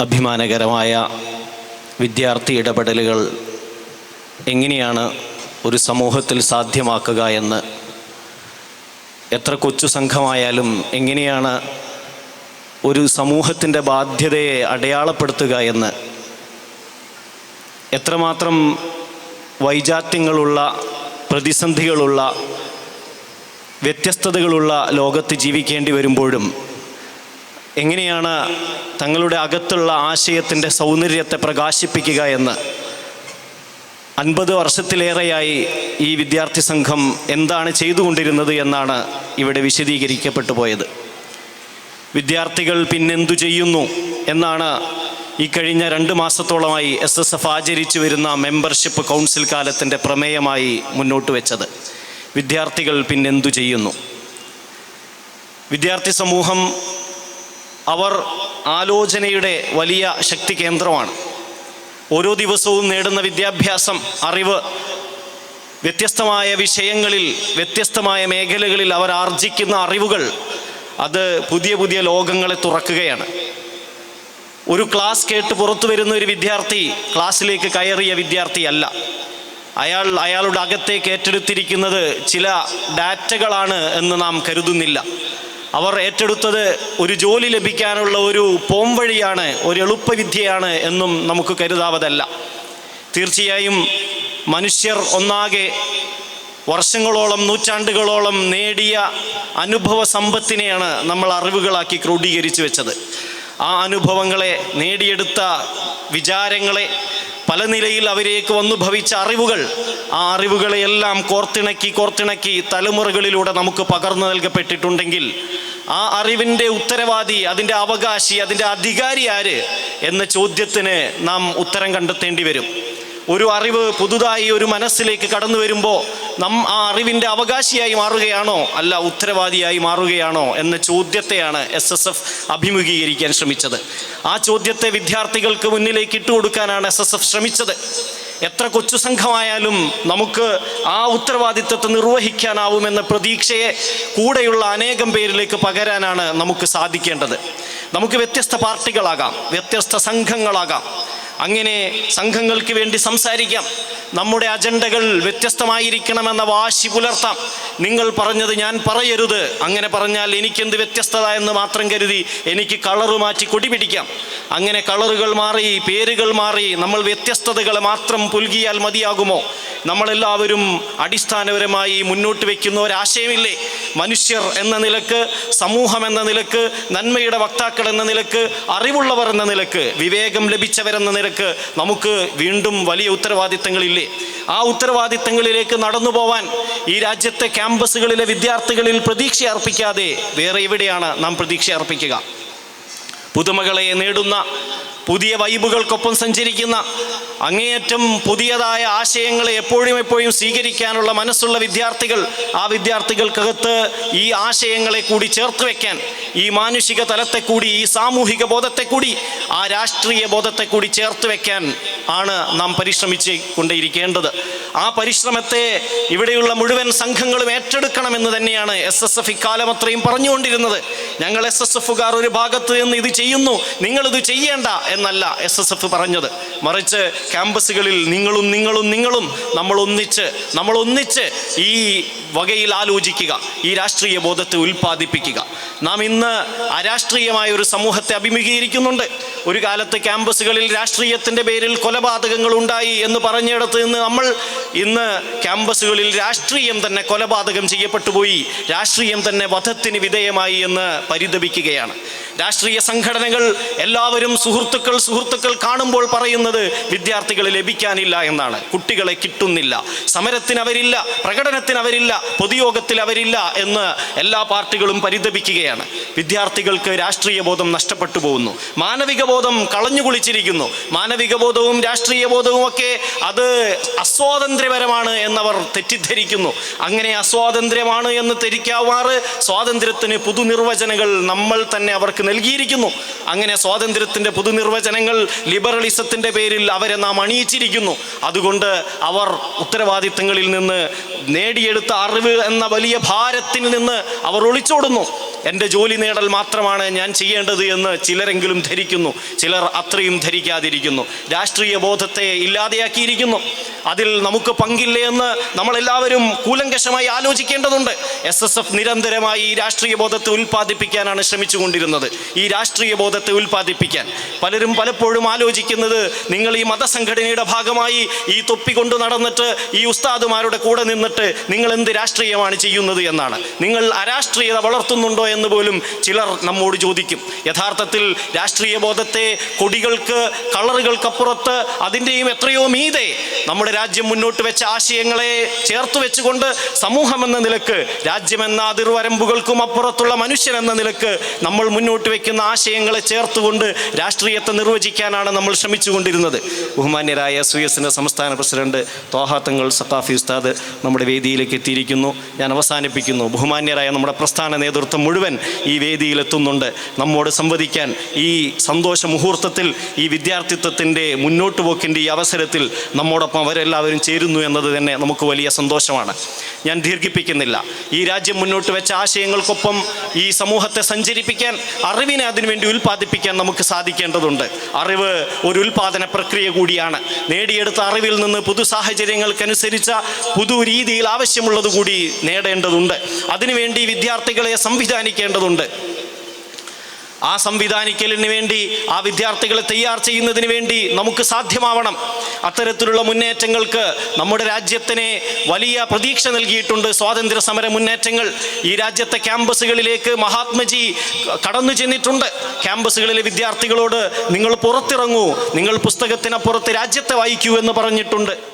അഭിമാനകരമായ വിദ്യാർത്ഥി ഇടപെടലുകൾ എങ്ങനെയാണ് ഒരു സമൂഹത്തിൽ സാധ്യമാക്കുക എന്ന് എത്ര കൊച്ചു സംഘമായാലും എങ്ങനെയാണ് ഒരു സമൂഹത്തിന്റെ ബാധ്യതയെ അടയാളപ്പെടുത്തുക എന്ന് എത്രമാത്രം വൈജാത്യങ്ങളുള്ള പ്രതിസന്ധികളുള്ള വ്യത്യസ്തതകളുള്ള ലോകത്ത് ജീവിക്കേണ്ടി വരുമ്പോഴും എങ്ങനെയാണ് തങ്ങളുടെ അകത്തുള്ള ആശയത്തിന്റെ സൗന്ദര്യത്തെ പ്രകാശിപ്പിക്കുക എന്ന്? അൻപത് വർഷത്തിലേറെയായി ഈ വിദ്യാർത്ഥി സംഘം എന്താണ് ചെയ്തുകൊണ്ടിരുന്നത് എന്നാണ് ഇവിടെ വിശദീകരിക്കപ്പെട്ടു പോയത്. വിദ്യാർത്ഥികൾ പിന്നെന്തു ചെയ്യുന്നു എന്നാണ് ഈ കഴിഞ്ഞ രണ്ട് മാസത്തോളമായി എസ് എസ് എഫ് ആചരിച്ചു വരുന്ന മെമ്പർഷിപ്പ് കൗൺസിൽ കാലത്തിന്റെ പ്രമേയമായി മുന്നോട്ട് വെച്ചത്. വിദ്യാർത്ഥികൾ പിന്നെന്തു ചെയ്യുന്നു? വിദ്യാർത്ഥി സമൂഹം അവർ ആലോചനയുടെ വലിയ ശക്തി കേന്ദ്രമാണ്. ഓരോ ദിവസവും നേടുന്ന വിദ്യാഭ്യാസം അറിവ് വ്യത്യസ്തമായ വിഷയങ്ങളിൽ വ്യത്യസ്തമായ മേഖലകളിൽ അവർ ആർജിക്കുന്ന അറിവുകൾ അത് പുതിയ പുതിയ ലോകങ്ങളെ തുറക്കുകയാണ്. ഒരു ക്ലാസ് കേട്ട് പുറത്തു വരുന്ന ഒരു വിദ്യാർത്ഥി ക്ലാസ്സിലേക്ക് കയറിയ വിദ്യാർത്ഥിയല്ല അയാൾ അയാളുടെ അകത്തേക്ക് ഏറ്റെടുത്തിരിക്കുന്നത് ചില ഡാറ്റകളാണ് എന്ന് നാം കരുതുന്നില്ല. അവർ ഏറ്റെടുത്തത് ഒരു ജോലി ലഭിക്കാനുള്ള ഒരു പോംവഴിയാണ് ഒരു എളുപ്പവിദ്യയാണ് എന്നും നമുക്ക് കരുതാവതല്ല. തീർച്ചയായും മനുഷ്യർ ഒന്നാകെ വർഷങ്ങളോളം നൂറ്റാണ്ടുകളോളം നേടിയ അനുഭവ സമ്പത്തിനെയാണ് നമ്മൾ അറിവുകളാക്കി ക്രോഡീകരിച്ചു വെച്ചത്. ആ അനുഭവങ്ങളെ നേടിയെടുത്ത വിചാരങ്ങളെ പല നിലയിൽ അവരേക്ക് വന്നു ഭവിച്ച അറിവുകൾ ആ അറിവുകളെയെല്ലാം കോർത്തിണക്കി കോർത്തിണക്കി തലമുറകളിലൂടെ നമുക്ക് പകർന്നു നൽകപ്പെട്ടിട്ടുണ്ടെങ്കിൽ ആ അറിവിന്റെ ഉത്തരവാദി അതിന്റെ അവകാശി അതിന്റെ അധികാരി ആര് എന്ന ചോദ്യത്തിന് നാം ഉത്തരം കണ്ടെത്തേണ്ടി വരും. ഒരു അറിവ് പുതുതായി ഒരു മനസ്സിലേക്ക് കടന്നു വരുമ്പോൾ നാം ആ അറിവിന്റെ അവകാശിയായി മാറുകയാണോ? അല്ല ഉത്തരവാദിയായി മാറുകയാണോ? എന്ന ചോദ്യത്തെയാണ് എസ് എസ് എഫ് അഭിമുഖീകരിക്കാൻ ശ്രമിച്ചത്. ആ ചോദ്യത്തെ വിദ്യാർത്ഥികൾക്ക് മുന്നിലേക്ക് ഇട്ടുകൊടുക്കാനാണ് എസ് എസ് എഫ് ശ്രമിച്ചത്. എത്ര കൊച്ചു സംഘമായാലും നമുക്ക് ആ ഉത്തരവാദിത്വത്തെ നിർവഹിക്കാനാവുമെന്ന പ്രതീക്ഷയെ കൂടെയുള്ള അനേകം പേരിലേക്ക് പകരാനാണ് നമുക്ക് സാധിക്കേണ്ടത്. നമുക്ക് വ്യത്യസ്ത പാർട്ടികളാകാം വ്യത്യസ്ത സംഘങ്ങളാകാം. അങ്ങനെ സംഘങ്ങൾക്ക് വേണ്ടി സംസാരിക്കാം. നമ്മുടെ അജണ്ടകൾ വ്യത്യസ്തമായിരിക്കണമെന്ന വാശി പുലർത്താം. നിങ്ങൾ പറഞ്ഞത് ഞാൻ പറയരുത്. അങ്ങനെ പറഞ്ഞാൽ എനിക്കെന്ത് വ്യത്യസ്തത എന്ന് മാത്രം കരുതി എനിക്ക് കളറ് മാറ്റി കൊടി പിടിക്കാം. അങ്ങനെ കളറുകൾ മാറി പേരുകൾ മാറി നമ്മൾ വ്യത്യസ്തതകളെ മാത്രം പുൽകിയാൽ മതിയാകുമോ? നമ്മളെല്ലാവരും അടിസ്ഥാനപരമായി മുന്നോട്ട് വയ്ക്കുന്ന ഒരാശയമില്ലേ? മനുഷ്യർ എന്ന നിലയ്ക്ക് സമൂഹം എന്ന നിലയ്ക്ക് നന്മയുടെ വക്താക്കൾ എന്ന നിലയ്ക്ക് അറിവുള്ളവർ എന്ന നിലയ്ക്ക് വിവേകം ലഭിച്ചവരെന്ന നിലയ്ക്ക് നമുക്ക് വീണ്ടും വലിയ ഉത്തരവാദിത്തങ്ങളില്ലേ? ആ ഉത്തരവാദിത്തങ്ങളിലേക്ക് നടന്നു പോവാൻ ഈ രാജ്യത്തെ ക്യാമ്പസുകളിലെ വിദ്യാർത്ഥികളിൽ പ്രതീക്ഷ അർപ്പിക്കാതെ വേറെ എവിടെയാണ് നാം പ്രതീക്ഷ അർപ്പിക്കുക പുതുമകളെ നേടുന്ന പുതിയ വൈബുകൾക്കൊപ്പം സഞ്ചരിക്കുന്ന അങ്ങേയറ്റം പുതിയതായ ആശയങ്ങളെ എപ്പോഴും എപ്പോഴും സ്വീകരിക്കാനുള്ള മനസ്സുള്ള വിദ്യാർത്ഥികൾ ആ വിദ്യാർത്ഥികൾക്കകത്ത് ഈ ആശയങ്ങളെ കൂടി ചേർത്ത് വെക്കാൻ ഈ മാനുഷിക തലത്തെ കൂടി ഈ സാമൂഹിക ബോധത്തെ കൂടി ആ രാഷ്ട്രീയ ബോധത്തെ കൂടി ചേർത്ത് വെക്കാൻ ആണ് നാം പരിശ്രമിച്ച് കൊണ്ടേയിരിക്കേണ്ടത്. ആ പരിശ്രമത്തെ ഇവിടെയുള്ള മുഴുവൻ സംഘങ്ങളും ഏറ്റെടുക്കണമെന്ന് തന്നെയാണ് എസ് എസ് എഫ് ഇക്കാലം അത്രയും പറഞ്ഞുകൊണ്ടിരുന്നത്. ഞങ്ങൾ എസ് എസ് എഫുകാർ ഒരു ഭാഗത്ത് നിന്ന് ഇത് ചെയ്യുന്നു. നിങ്ങളിത് ചെയ്യേണ്ട എന്നല്ല എസ് എസ് എഫ് പറഞ്ഞത്. മറിച്ച് ക്യാമ്പസുകളിൽ നിങ്ങളും നിങ്ങളും നിങ്ങളും നമ്മൾ ഒന്നിച്ച് നമ്മൾ ഒന്നിച്ച് ഈ വകയിൽ ആലോചിക്കുക. ഈ രാഷ്ട്രീയ ബോധത്തെ ഉൽപ്പാദിപ്പിക്കുക. നാം ഇന്ന് അരാഷ്ട്രീയമായ ഒരു സമൂഹത്തെ അഭിമുഖീകരിക്കുന്നുണ്ട്. ഒരു കാലത്ത് ക്യാമ്പസുകളിൽ രാഷ്ട്രീയത്തിന്റെ പേരിൽ കൊലപാതകങ്ങൾ ഉണ്ടായി എന്ന് പറഞ്ഞിടത്ത് നിന്ന് നമ്മൾ ഇന്ന് ക്യാമ്പസുകളിൽ രാഷ്ട്രീയം തന്നെ കൊലപാതകം ചെയ്യപ്പെട്ടു പോയി. രാഷ്ട്രീയം തന്നെ വധത്തിന് വിധേയമായി എന്ന് പരിതപിക്കുകയാണ്. രാഷ്ട്രീയ സംഘടനകൾ എല്ലാവരും സുഹൃത്തുക്കൾ സുഹൃത്തുക്കൾ കാണുമ്പോൾ പറയുന്നത് വിദ്യാർത്ഥികളെ ലഭിക്കാനില്ല എന്നാണ്. കുട്ടികളെ കിട്ടുന്നില്ല. സമരത്തിന് അവരില്ല പ്രകടനത്തിന് അവരില്ല പൊതുയോഗത്തിൽ അവരില്ല എന്ന് എല്ലാ പാർട്ടികളും പരിതപിക്കുകയാണ്. വിദ്യാർത്ഥികൾക്ക് രാഷ്ട്രീയ ബോധം നഷ്ടപ്പെട്ടു പോകുന്നു. മാനവിക ബോധം കളഞ്ഞു കുളിച്ചിരിക്കുന്നു. മാനവിക ബോധവും രാഷ്ട്രീയ ബോധവും ഒക്കെ അത് അസ്വാതന്ത്ര്യപരമാണ് എന്നവർ തെറ്റിദ്ധരിക്കുന്നു. അങ്ങനെ അസ്വാതന്ത്ര്യമാണ് എന്ന് ധരിക്കാവാറ് സ്വാതന്ത്ര്യത്തിന് പുതുനിർവചനങ്ങൾ നമ്മൾ തന്നെ അവർക്ക് നൽകിയിരിക്കുന്നു. അങ്ങനെ സ്വാതന്ത്ര്യത്തിന്റെ പുതുനിർവചനങ്ങൾ ലിബറലിസത്തിന്റെ പേരിൽ അവരെ നാം അണിയിച്ചിരിക്കുന്നു. അതുകൊണ്ട് അവർ ഉത്തരവാദിത്തങ്ങളിൽ നിന്ന് നേടിയെടുത്ത അറിവ് എന്ന വലിയ ഭാരത്തിൽ നിന്ന് അവർ ഒളിച്ചോടുന്നു. എന്റെ ജോലി നേടൽ മാത്രമാണ് ഞാൻ ചെയ്യേണ്ടത് എന്ന് ചിലരെങ്കിലും ധരിക്കുന്നു. ചിലർ അത്രയും ധരിക്കാതിരിക്കുന്നു. രാഷ്ട്രീയ ബോധത്തെ ഇല്ലാതെയാക്കിയിരിക്കുന്നു. അതിൽ നമുക്ക് പങ്കില്ലേ എന്ന് നമ്മളെല്ലാവരും കൂലങ്കഷമായി ആലോചിക്കേണ്ടതുണ്ട്. എസ് എസ് എഫ് നിരന്തരമായി ഈ രാഷ്ട്രീയ ബോധത്തെ ഉൽപ്പാദിപ്പിക്കാനാണ് ശ്രമിച്ചുകൊണ്ടിരുന്നത്. ഈ രാഷ്ട്രീയ ബോധത്തെ ഉൽപ്പാദിപ്പിക്കാൻ. പലരും പലപ്പോഴും ആലോചിക്കുന്നത് നിങ്ങൾ ഈ മതസംഘടനയുടെ ഭാഗമായി ഈ തൊപ്പി കൊണ്ടു നടന്നിട്ട് ഈ ഉസ്താദുമാരുടെ കൂടെ നിന്നിട്ട് നിങ്ങൾ എന്ത് രാഷ്ട്രീയമാണ് ചെയ്യുന്നത് എന്നാണ്. നിങ്ങൾ അരാഷ്ട്രീയത വളർത്തുന്നുണ്ടോ എന്ന് പോലും ചിലർ നമ്മോട് ചോദിക്കും. യഥാർത്ഥത്തിൽ രാഷ്ട്രീയ ബോധത്തെ കൊടികൾക്ക് കളറുകൾക്കപ്പുറത്ത് അതിന്റെയും എത്രയോ മീതെ നമ്മുടെ രാജ്യം മുന്നോട്ട് വെച്ച ആശയങ്ങളെ ചേർത്ത് വെച്ചുകൊണ്ട് സമൂഹം എന്ന നിലയ്ക്ക് രാജ്യമെന്ന അതിർവരമ്പുകൾക്കും അപ്പുറത്തുള്ള മനുഷ്യൻ എന്ന നിലയ്ക്ക് നമ്മൾ മുന്നോട്ട് വയ്ക്കുന്ന ആശയങ്ങളെ ചേർത്തുകൊണ്ട് രാഷ്ട്രീയത്തെ നിർവചിക്കാനാണ് നമ്മൾ ശ്രമിച്ചുകൊണ്ടിരുന്നത്. ബഹുമാന്യരായ സു എസിന്റെ സംസ്ഥാന പ്രസിഡന്റ് തോഹാത്തങ്ങൾ സത്താഫി ഉസ്താദ് നമ്മുടെ വേദിയിലേക്ക് എത്തിയിരിക്കുന്നു. ഞാൻ അവസാനിപ്പിക്കുന്നു. ബഹുമാന്യരായ നമ്മുടെ പ്രസ്ഥാന നേതൃത്വം മുഴുവൻ ഈ വേദിയിലെത്തുന്നുണ്ട്. നമ്മോട് സംവദിക്കാൻ ഈ സന്തോഷ മുഹൂർത്തത്തിൽ ഈ വിദ്യാർത്ഥിത്വത്തിന്റെ മുന്നോട്ട് പോക്കിന്റെ ഈ അവസരത്തിൽ നമ്മോടൊപ്പം അവരെല്ലാവരും ചേരുന്നു എന്നത് തന്നെ നമുക്ക് വലിയ സന്തോഷമാണ്. ഞാൻ ദീർഘിപ്പിക്കുന്നില്ല. ഈ രാജ്യം മുന്നോട്ട് വെച്ച ആശയങ്ങൾക്കൊപ്പം ഈ സമൂഹത്തെ സഞ്ചരിപ്പിക്കാൻ അറിവിനെ അതിനുവേണ്ടി ഉൽപ്പാദിപ്പിക്കാൻ നമുക്ക് സാധിക്കേണ്ടതുണ്ട്. അറിവ് ഒരു ഉൽപാദന പ്രക്രിയ കൂടിയാണ്. നേടിയെടുത്ത അറിവിൽ നിന്ന് പുതു സാഹചര്യങ്ങൾക്കനുസരിച്ച പുതു രീതിയിൽ ആവശ്യമുള്ളത് കൂടി നേടേണ്ടതുണ്ട്. അതിനുവേണ്ടി വിദ്യാർത്ഥികളെ സംവിധാനിക്കേണ്ടതുണ്ട്. ആ സംവിധാനിക്കലിന് വേണ്ടി ആ വിദ്യാർത്ഥികളെ തയ്യാർ ചെയ്യുന്നതിന് വേണ്ടി നമുക്ക് സാധ്യമാവണം. അത്തരത്തിലുള്ള മുന്നേറ്റങ്ങൾക്ക് നമ്മുടെ രാജ്യത്തിന് വലിയ പ്രതീക്ഷ നൽകിയിട്ടുണ്ട്. സ്വാതന്ത്ര്യ സമര മുന്നേറ്റങ്ങൾ ഈ രാജ്യത്തെ ക്യാമ്പസുകളിലേക്ക് മഹാത്മജി കടന്നു ചെന്നിട്ടുണ്ട്. ക്യാമ്പസുകളിലെ വിദ്യാർത്ഥികളോട് നിങ്ങൾ പുറത്തിറങ്ങൂ നിങ്ങൾ പുസ്തകത്തിനപ്പുറത്ത് രാജ്യത്തെ വായിക്കൂ എന്ന് പറഞ്ഞിട്ടുണ്ട്.